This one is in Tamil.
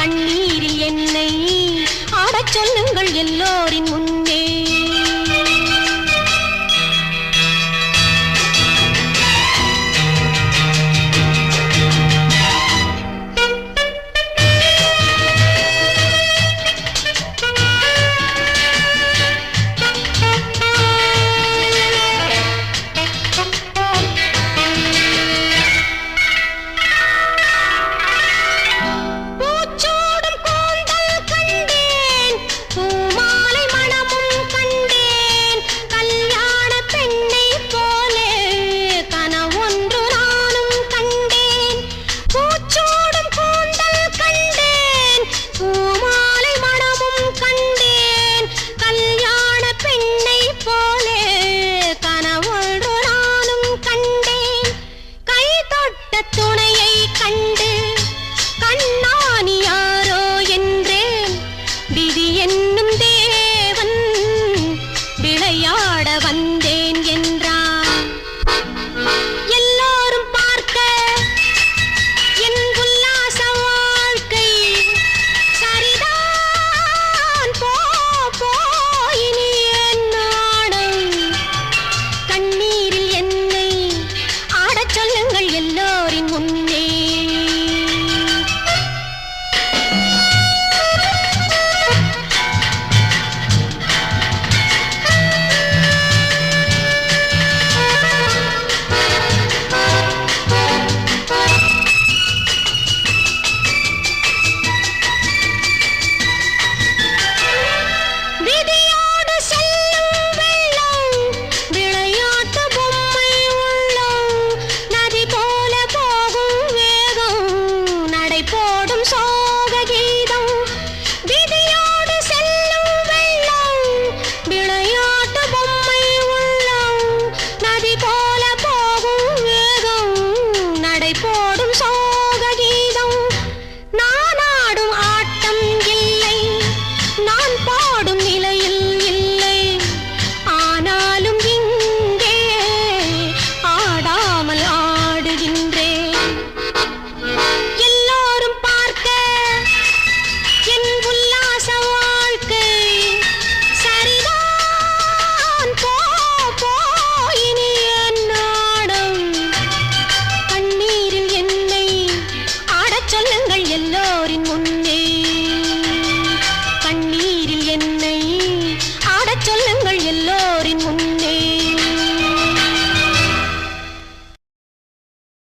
கண்ணீர் என்னை ஆடச் சொல்லுங்கள் எல்லோரின் முன்